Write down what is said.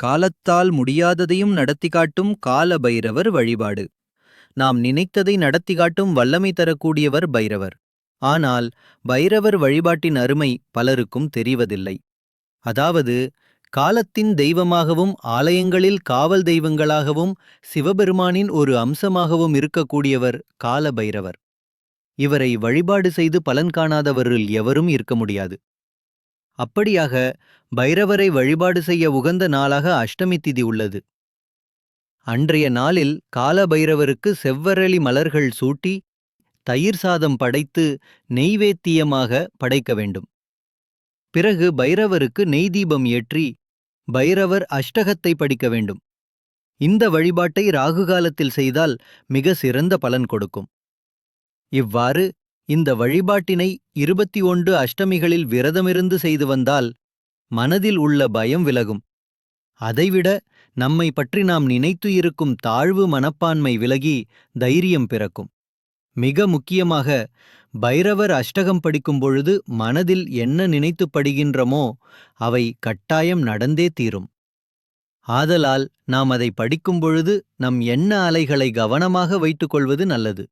காலத்தால் முடியாததையும் நடத்தி காட்டும் கால பைரவர் வழிபாடு. நாம் நினைத்ததை நடத்தி காட்டும் வல்லமை தரக்கூடியவர் பைரவர். ஆனால் பைரவர் வழிபாட்டின் அருமை பலருக்கும் தெரிவதில்லை. அதாவது காலத்தின் தெய்வமாகவும் ஆலயங்களில் காவல் தெய்வங்களாகவும் சிவபெருமானின் ஒரு அம்சமாகவும் இருக்கக்கூடியவர் கால பைரவர் இவரை வழிபாடு செய்து பலன் காணாதவரில் எவரும் இருக்க முடியாது. அப்படியாக பைரவரை வழிபாடு செய்ய உகந்த நாளாக அஷ்டமி திதி உள்ளது. அன்றைய நாளில் கால பைரவருக்கு செவ்வரளி மலர்கள் சூட்டி தயிர் சாதம் படைத்து நெய்வேத்தியமாக படைக்க வேண்டும். பிறகு பைரவருக்கு நெய் தீபம் ஏற்றி பைரவர் அஷ்டகத்தை படிக்க வேண்டும். இந்த வழிபாட்டை ராகு காலத்தில் செய்தால் மிக சிறந்த பலன் கொடுக்கும். இவ்வாறு இந்த வழிபாட்டினை இருபத்தி ஒன்று அஷ்டமிகளில் விரதமிருந்து செய்து வந்தால் மனதில் உள்ள பயம் விலகும். அதைவிட நம்மை பற்றி நாம் நினைத்து இருக்கும் தாழ்வு மனப்பான்மை விலகி தைரியம் பிறக்கும். மிக முக்கியமாக பைரவர் அஷ்டகம் படிக்கும் பொழுது மனதில் என்ன நினைத்து படுகின்றமோ அவை கட்டாயம் நடந்தே தீரும். ஆதலால் நாம் அதை படிக்கும் பொழுது நம் எண்ண அலைகளை கவனமாக வைத்துக் கொள்வது நல்லது.